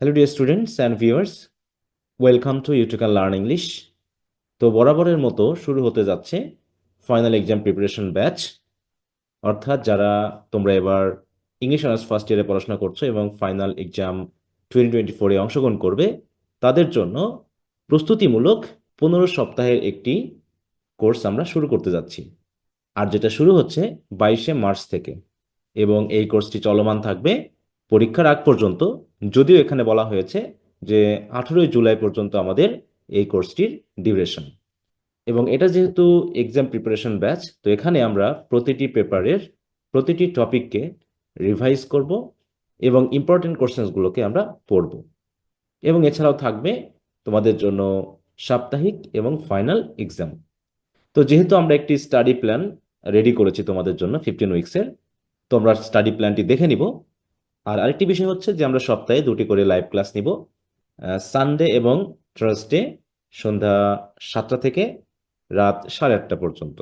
Hello dear students and viewers welcome to you can learn English তো বরাবরের মতো শুরু হতে যাচ্ছে ফাইনাল এক্সাম প্রিপারেশন ব্যাচ অর্থাৎ যারা তোমরা এবার ইংলিশ অনার্স ফার্স্ট ইয়ারে পড়াশোনা করছ এবং ফাইনাল এক্সাম টোয়েন্টি টোয়েন্টি ফোরে অংশগ্রহণ করবে, তাদের জন্য প্রস্তুতিমূলক পনেরো সপ্তাহের একটি কোর্স আমরা শুরু করতে যাচ্ছি। আর যেটা শুরু হচ্ছে বাইশে মার্চ থেকে এবং এই কোর্সটি চলমান থাকবে পরীক্ষার আগ পর্যন্ত, যদিও এখানে বলা হয়েছে যে আঠেরোই জুলাই পর্যন্ত আমাদের এই কোর্সটির ডিউরেশন এবং এটা যেহেতু এক্সাম প্রিপারেশন ব্যাচ তো এখানে আমরা প্রতিটি পেপারের প্রতিটি টপিককে রিভাইজ করব এবং ইম্পর্টেন্ট কোশ্চেন্সগুলোকে আমরা পড়ব। এবং এছাড়াও থাকবে তোমাদের জন্য সাপ্তাহিক এবং ফাইনাল এক্সাম তো যেহেতু আমরা একটি স্টাডি প্ল্যান রেডি করেছি তোমাদের জন্য ফিফটিন উইক্সের তো আমরা স্টাডি প্ল্যানটি দেখে নিব। আর আরেকটি বিষয় হচ্ছে যে আমরা সপ্তাহে দুটি করে লাইভ ক্লাস নিব সানডে এবং থার্সডে সন্ধ্যা সাতটা থেকে রাত সাড়ে আটটা পর্যন্ত।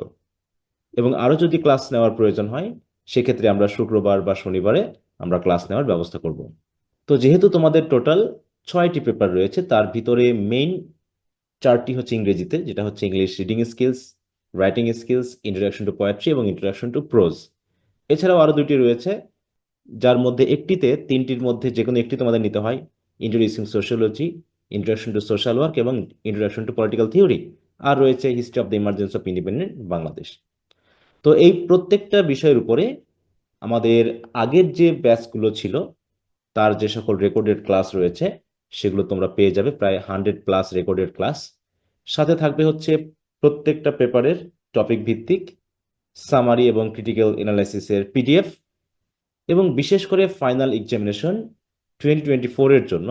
এবং আরও যদি ক্লাস নেওয়ার প্রয়োজন হয়, সেক্ষেত্রে আমরা শুক্রবার বা শনিবারে আমরা ক্লাস নেওয়ার ব্যবস্থা করব। তো যেহেতু তোমাদের টোটাল ছয়টি পেপার রয়েছে, তার ভিতরে মেইন চারটি হচ্ছে ইংরেজিতে, যেটা হচ্ছে English reading skills writing skills introduction to poetry এবং ইন্ট্রোডাকশন টু প্রোজ এছাড়াও আরও দুটি রয়েছে যার মধ্যে একটিতে তিনটির মধ্যে যে কোনো একটি তোমাদের নিতে হয়। Introducing sociology introduction to social work এবং ইন্ট্রোডাকশন টু পলিটিক্যাল থিওরি আর রয়েছে history of the emergence of independent Bangladesh তো এই প্রত্যেকটা বিষয়ের উপরে আমাদের আগের যে ব্যাচগুলো ছিল, তার যে সকল রেকর্ডেড ক্লাস রয়েছে, সেগুলো তোমরা পেয়ে যাবে প্রায় হান্ড্রেড প্লাস রেকর্ডেড ক্লাস সাথে থাকবে হচ্ছে প্রত্যেকটা পেপারের টপিক ভিত্তিক সামারি এবং ক্রিটিক্যাল এনালাইসিসের পিডিএফ এবং বিশেষ করে ফাইনাল এক্সামিনেশন টোয়েন্টি টোয়েন্টি ফোরের জন্য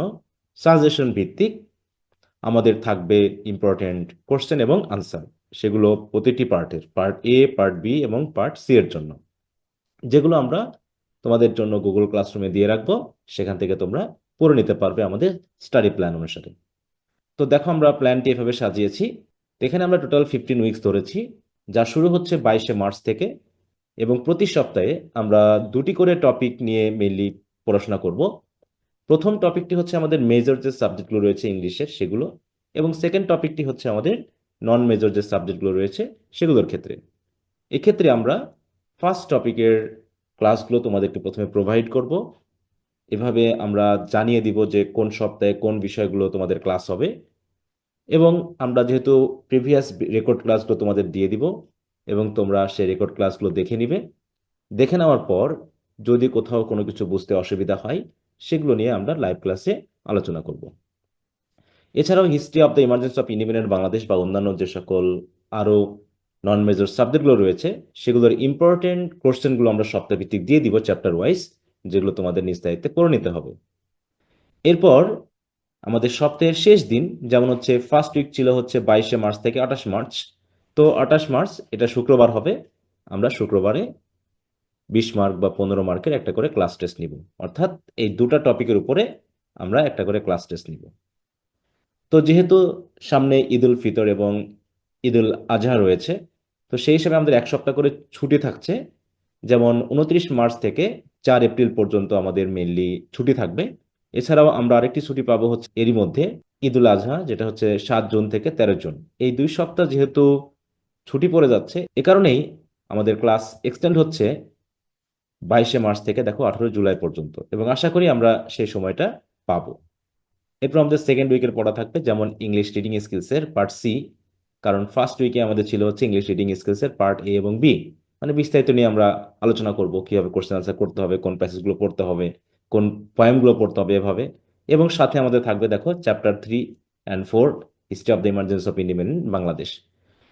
সাজেশন ভিত্তিক আমাদের থাকবে ইম্পর্টেন্ট কোশ্চেন এবং আনসার সেগুলো প্রতিটি পার্টের, পার্ট এ পার্ট বি এবং পার্ট সি এর জন্য। যেগুলো আমরা তোমাদের জন্য গুগল ক্লাসরুমে দিয়ে রাখব, সেখান থেকে তোমরা পড়ে নিতে পারবে আমাদের স্টাডি প্ল্যান অনুসারে। তো দেখো আমরা প্ল্যানটি এভাবে সাজিয়েছি। এখানে আমরা টোটাল ফিফটিন উইকস ধরেছি। যা শুরু হচ্ছে বাইশে মার্চ থেকে। এবং প্রতি সপ্তাহে আমরা দুটি করে টপিক নিয়ে মেনলি পড়াশোনা করব। প্রথম টপিকটি হচ্ছে আমাদের মেজর যে সাবজেক্টগুলো রয়েছে ইংলিশের সেগুলো। এবং সেকেন্ড টপিকটি হচ্ছে আমাদের নন মেজর যে সাবজেক্টগুলো রয়েছে, সেগুলোর ক্ষেত্রে। এক্ষেত্রে আমরা ফার্স্ট টপিকের ক্লাসগুলো তোমাদেরকে প্রথমে প্রোভাইড করব। এভাবে আমরা জানিয়ে দিব যে কোন সপ্তাহে কোন বিষয়গুলো তোমাদের ক্লাস হবে। এবং আমরা যেহেতু প্রিভিয়াস রেকর্ড ক্লাসগুলো তোমাদের দিয়ে দিব এবং তোমরা সে রেকর্ড ক্লাসগুলো দেখে নিবে। দেখে নেওয়ার পর যদি কোথাও কোনো কিছু বুঝতে অসুবিধা হয়, সেগুলো নিয়ে আমরা লাইভ ক্লাসে আলোচনা করব। এছাড়াও history of the emergency of independent Bangladesh বা অন্যান্য যে সকল আরও নন মেজর সাবজেক্টগুলো রয়েছে, সেগুলোর ইম্পর্টেন্ট কোশ্চেনগুলো আমরা সপ্তাহভিত্তিক দিয়ে দিব চ্যাপ্টার ওয়াইজ যেগুলো তোমাদের নিজ দায়িত্বে করে নিতে হবে। এরপর আমাদের সপ্তাহের শেষ দিন, যেমন হচ্ছে ফার্স্ট উইক ছিল হচ্ছে বাইশে মার্চ থেকে আঠাশ মার্চ তো আঠাশ মার্চ, এটা শুক্রবার হবে। আমরা শুক্রবারে বিশ মার্ক বা পনেরো মার্কের একটা করে ক্লাস টেস্ট নিব। অর্থাৎ এই দুটা টপিকের উপরে আমরা একটা করে ক্লাস টেস্ট নিব। তো যেহেতু সামনে ঈদুল ফিতর এবং ঈদুল আজহা রয়েছে, তো সেই হিসাবে আমাদের এক সপ্তাহ করে ছুটি থাকছে। যেমন উনত্রিশ মার্চ থেকে চার এপ্রিল পর্যন্ত আমাদের মেনলি ছুটি থাকবে। এছাড়াও আমরা আরেকটি ছুটি পাবো হচ্ছে এরই মধ্যে ঈদুল আজহা, যেটা হচ্ছে সাত জুন থেকে তেরো জুন। এই দুই সপ্তাহ যেহেতু ছুটি পড়ে যাচ্ছে। এ কারণেই আমাদের ক্লাস এক্সটেন্ড হচ্ছে বাইশে মার্চ থেকে, দেখো আঠারো জুলাই পর্যন্ত। এবং আশা করি আমরা সেই সময়টা পাবো। এরপর আমাদের সেকেন্ড উইকের পড়া থাকবে, যেমন ইংলিশ রিডিং স্কিলসের পার্ট সি কারণ ফার্স্ট উইকে আমাদের ছিল হচ্ছে ইংলিশ রিডিং স্কিলসের পার্ট এ এবং বি মানে বিস্তারিত নিয়ে আমরা আলোচনা করব, কীভাবে কোশ্চেন আনসার করতে হবে, কোন প্যাসেজগুলো পড়তে হবে, কোন পয়েমগুলো পড়তে হবে এভাবে। এবং সাথে আমাদের থাকবে, দেখো chapter three and four history of the emergency of independent Bangladesh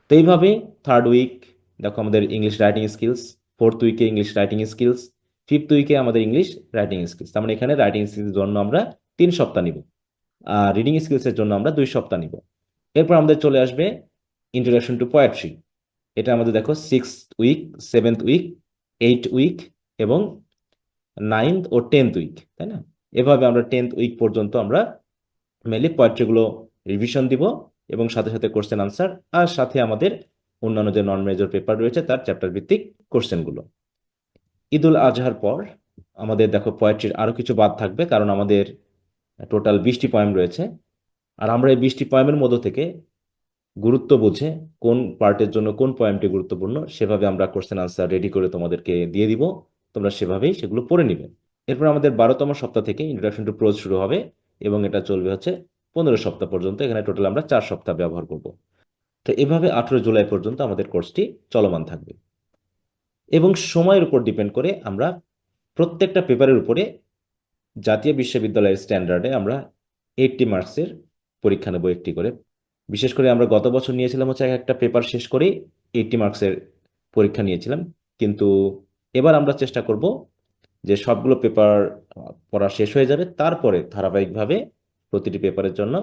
তো এইভাবে থার্ড উইক দেখো আমাদের ইংলিশ রাইটিং স্কিলস ফোর্থ উইকে ইংলিশ রাইটিং স্কিলস ফিফথ উইকে আমাদের ইংলিশ রাইটিং স্কিলস তার মানে এখানে রাইটিং স্কিলসের জন্য আমরা তিন সপ্তাহ নিব, আর রিডিং স্কিলসের জন্য আমরা দুই সপ্তাহ নিব। এরপর আমাদের চলে আসবে ইন্ট্রোডাকশন টু পোয়েট্রি এটা আমাদের দেখো six week seventh week eight week এবং নাইন্থ ও টেন্থ উইক তাই না? এভাবে আমরা টেন্থ উইক পর্যন্ত আমরা মেনলি পোয়েট্রিগুলো রিভিশন দিব। এবং সাথে সাথে কোশ্চেন আনসার আর সাথে আমাদের অন্যান্য যে নন মেজর পেপার রয়েছে তার চ্যাপ্টার ভিত্তিক কোশ্চেনগুলো ঈদুল আজহার পর আমাদের দেখো পোয়েট্রির আরও কিছু বাদ থাকবে কারণ আমাদের টোটাল বিশটি পয়েম রয়েছে। আর আমরা এই বিশটি পয়েমের মধ্য থেকে গুরুত্ব বুঝে কোন পার্টের জন্য কোন পয়েমটি গুরুত্বপূর্ণ সেভাবে আমরা কোশ্চেন আনসার রেডি করে তোমাদেরকে দিয়ে দিব। তোমরা সেভাবেই সেগুলো পড়ে নিবে। এরপর আমাদের বারোতম সপ্তাহ থেকে ইন্ট্রোডাকশন টু প্রোজ শুরু হবে এবং এটা চলবে হচ্ছে পনেরো সপ্তাহ পর্যন্ত, এখানে টোটাল আমরা চার সপ্তাহ ব্যবহার করব। তো এভাবে আঠেরো জুলাই পর্যন্ত আমাদের কোর্সটি চলমান থাকবে। এবং সময়ের উপর ডিপেন্ড করে আমরা প্রত্যেকটা পেপারের উপরে জাতীয় বিশ্ববিদ্যালয়ের স্ট্যান্ডার্ডে আমরা এইটটি মার্কসের পরীক্ষা নেব একটি করে। বিশেষ করে আমরা গত বছর নিয়েছিলাম হচ্ছে এক একটা পেপার শেষ করেই এইটটি মার্কসের পরীক্ষা নিয়েছিলাম। কিন্তু এবার আমরা চেষ্টা করব যে সবগুলো পেপার পড়া শেষ হয়ে যাবে, তারপরে ধারাবাহিকভাবে প্রতিটি পেপারের জন্য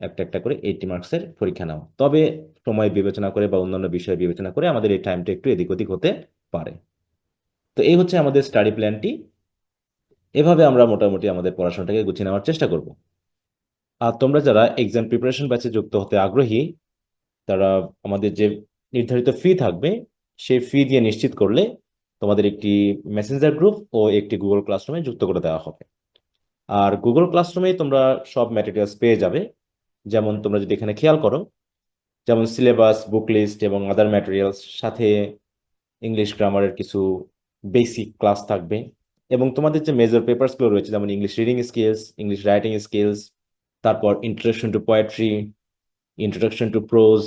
একটা একটা করে এইটটি মার্কসের পরীক্ষা নেওয়া তবে সময় বিবেচনা করে বা অন্যান্য বিষয় বিবেচনা করে আমাদের এই টাইমটা একটু এদিক ওদিক হতে পারে। তো এই হচ্ছে আমাদের স্টাডি প্ল্যানটি এভাবে আমরা মোটামুটি আমাদের পড়াশোনাটাকে গুছিয়ে নেওয়ার চেষ্টা করব। আর তোমরা যারা এক্সাম প্রিপারেশন ব্যাচে যুক্ত হতে আগ্রহী, তারা আমাদের যে নির্ধারিত ফি থাকবে, সেই ফি দিয়ে নিশ্চিত করলে তোমাদের একটি মেসেঞ্জার গ্রুপ ও একটি গুগল ক্লাসরুমে যুক্ত করে দেওয়া হবে। আর গুগল ক্লাসরুমেই তোমরা সব ম্যাটেরিয়ালস পেয়ে যাবে। যেমন তোমরা যদি এখানে খেয়াল করো, যেমন সিলেবাস বুক লিস্ট এবং আদার ম্যাটেরিয়ালস সাথে ইংলিশ গ্রামারের কিছু বেসিক ক্লাস থাকবে। এবং তোমাদের যে মেজর পেপারসগুলো রয়েছে, যেমন English reading skills English writing skills তারপর introduction to poetry introduction to prose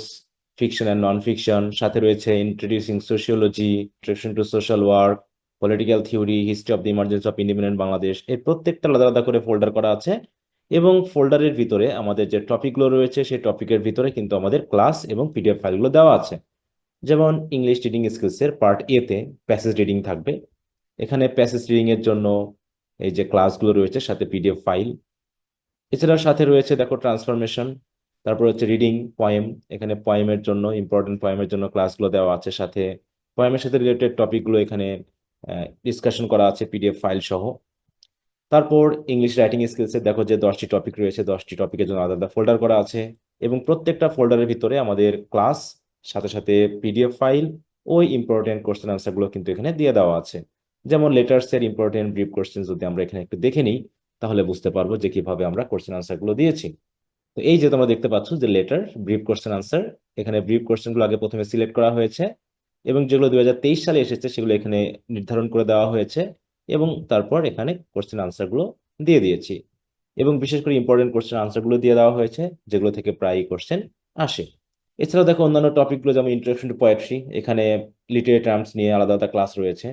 fiction and non fiction সাথে রয়েছে introducing sociology introduction to social work political theory history of the emergency of independent Bangladesh এই প্রত্যেকটা আলাদা আলাদা করে folder করা আছে। এবং ফোল্ডারের ভিতরে আমাদের যে টপিকগুলো রয়েছে, সেই টপিকের ভিতরে কিন্তু আমাদের ক্লাস এবং পিডিএফ ফাইলগুলো দেওয়া আছে। যেমন ইংলিশ রিডিং স্কিলসের পার্ট এতে প্যাসেজ রিডিং থাকবে। এখানে প্যাসেজ রিডিং এর জন্য এই যে ক্লাসগুলো রয়েছে, সাথে পিডিএফ ফাইল এছাড়াও সাথে রয়েছে দেখো ট্রান্সফরমেশন তারপর হচ্ছে রিডিং পয়েম এখানে পয়েমের জন্য ইম্পর্টেন্ট পয়েমের জন্য ক্লাসগুলো দেওয়া আছে সাথে। পয়েমের সাথে রিলেটেড টপিকগুলো এখানে ডিসকাশন করা আছে পিডিএফ ফাইল সহ। তারপর ইংলিশ রাইটিং স্কিলসে দেখো যে দশটি টপিক রয়েছে, দশটি টপিকের জন্য আলাদা ফোল্ডার করা আছে এবং প্রত্যেকটা ফোল্ডারের ভিতরে আমাদের ক্লাস সাথে সাথে পিডিএফ ফাইল ওই ইম্পর্টেন্ট কোশ্চেন আনসারগুলো কিন্তু এখানে দিয়ে দেওয়া আছে। যেমন লেটার্সের ইম্পর্টেন্ট ব্রিফ কোশ্চেন যদি আমরা এখানে একটু দেখে নিই, তাহলে বুঝতে পারব যে কীভাবে আমরা কোশ্চেন আনসারগুলো দিয়েছি। তো এই যে তোমরা দেখতে পাচ্ছ যে লেটার ব্রিফ কোশ্চেন আনসার এখানে ব্রিফ কোশ্চেনগুলো আগে প্রথমে সিলেক্ট করা হয়েছে। এবং যেগুলো দু হাজার তেইশ সালে এসেছে সেগুলো এখানে নির্ধারণ করে দেওয়া হয়েছে এবং তারপর এখানে কোশ্চেন আনসারগুলো দিয়ে দিয়েছি। এবং বিশেষ করে ইম্পর্টেন্ট কোশ্চেন আনসারগুলো দিয়ে দেওয়া হয়েছে, যেগুলো থেকে প্রায়ই কোশ্চেন আসে। এছাড়াও দেখো অন্যান্য টপিকগুলো যেমন ইন্ট্রোডাকশন টু পোয়েট্রি এখানে লিটারি টার্মস নিয়ে আলাদা আলাদা ক্লাস রয়েছে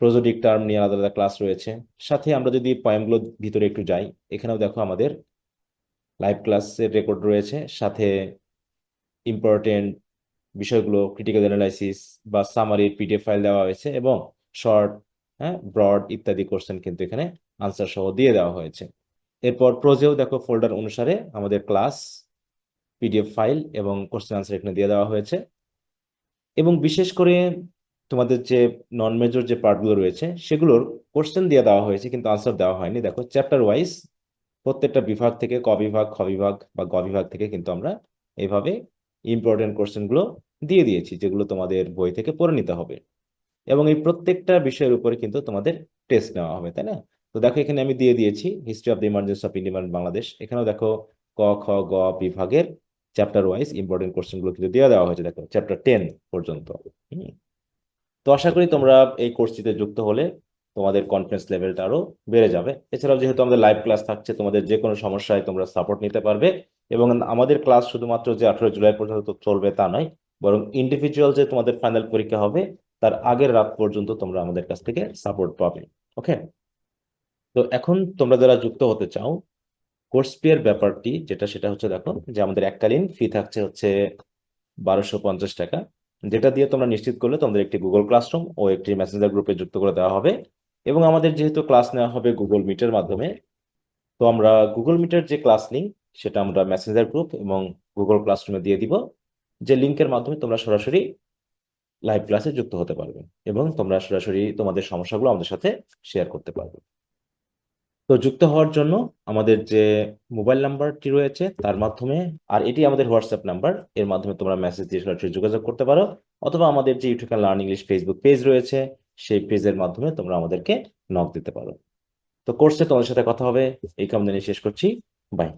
প্রোজোডিক টার্ম নিয়ে আলাদা আলাদা ক্লাস রয়েছে। সাথে আমরা যদি পয়েমগুলোর ভিতরে একটু যাই, এখানেও দেখো আমাদের লাইভ ক্লাসের রেকর্ড রয়েছে। সাথে ইম্পর্টেন্ট বিষয়গুলো ক্রিটিক্যাল অ্যানালাইসিস বা সামারি পিডিএফ ফাইল দেওয়া হয়েছে এবং শর্ট হ্যাঁ ব্রড ইত্যাদি কোশ্চেন কিন্তু এখানে আনসার সহ দিয়ে দেওয়া হয়েছে। এরপর প্রোজেও দেখো ফোল্ডার অনুসারে আমাদের ক্লাস পিডিএফ ফাইল এবং কোশ্চেন আনসার এখানে দিয়ে দেওয়া হয়েছে। এবং বিশেষ করে তোমাদের যে নন মেজর যে পার্টগুলো রয়েছে, সেগুলোর কোশ্চেন দিয়ে দেওয়া হয়েছে কিন্তু আনসার দেওয়া হয়নি। দেখো চ্যাপ্টার ওয়াইজ প্রত্যেকটা বিভাগ থেকে ক বিভাগ, খ বিভাগ বা গ বিভাগ থেকে কিন্তু আমরা এইভাবে ইম্পর্টেন্ট কোশ্চেনগুলো দিয়ে দিয়েছি, যেগুলো তোমাদের বই থেকে পড়ে নিতে হবে। এবং এই প্রত্যেকটা বিষয়ের উপরে কিন্তু তোমাদের টেস্ট নেওয়া হবে, তাই না? তো দেখো এখানে আমি দিয়ে দিয়েছি history of the emergency of independent Bangladesh এখানেও দেখো ক, খ, গ বিভাগের চ্যাপ্টার ওয়াইজ ইম্পর্টেন্ট কোশ্চেনগুলো কিন্তু দিয়ে দেওয়া হয়েছে, দেখো চ্যাপ্টার টেন পর্যন্ত। তো আশা করি তোমরা এই কোর্সটিতে যুক্ত হলে তোমাদের কনফিডেন্স লেভেলটা আরও বেড়ে যাবে। এছাড়াও যেহেতু আমাদের লাইভ ক্লাস থাকছে, তোমাদের যে কোনো সমস্যায় তোমরা সাপোর্ট নিতে পারবে। এবং আমাদের ক্লাস শুধুমাত্র যে আঠারো জুলাই পর্যন্ত চলবে তা নয়, বরং ইন্ডিভিজুয়াল যে তোমাদের ফাইনাল পরীক্ষা হবে, তার আগের রাত পর্যন্ত তোমরা আমাদের কাছ থেকে সাপোর্ট পাবে ওকে তো এখন তোমরা যারা যুক্ত হতে চাও কোর্স এর ব্যাপারটি যেটা সেটা হচ্ছে দেখো যে আমাদের এককালীন ফি থাকছে হচ্ছে বারোশো পঞ্চাশ টাকা, যেটা দিয়ে তোমরা নিশ্চিত করলে তোমাদের একটি গুগল ক্লাসরুম ও একটি মেসেঞ্জার গ্রুপে যুক্ত করে দেওয়া হবে এবং আমাদের যেহেতু ক্লাস নেওয়া হবে গুগল মিটের মাধ্যমে, তো আমরা গুগল মিটের যে ক্লাস লিঙ্ক সেটা আমরা মেসেঞ্জার গ্রুপ এবং গুগল ক্লাসরুমে দিয়ে দিব, যে লিঙ্কের মাধ্যমে তোমরা সরাসরি লাইভ ক্লাসে যুক্ত হতে পারবে এবং তোমরা সরাসরি তোমাদের সমস্যাগুলো আমাদের সাথে শেয়ার করতে পারবে। তো যুক্ত হওয়ার জন্য আমাদের যে মোবাইল নাম্বারটি রয়েছে তার মাধ্যমে, আর এটি আমাদের হোয়াটসঅ্যাপ নাম্বার এর মাধ্যমে তোমরা মেসেজ দিয়ে সরাসরি যোগাযোগ করতে পারো, অথবা আমাদের যে YouTube learn English Facebook page রয়েছে, সেই পেজের মাধ্যমে তোমরা আমাদেরকে নক দিতে পারো। তো কোর্সে তোমাদের সাথে কথা হবে, এই কামনা নিয়ে শেষ করছি। বাই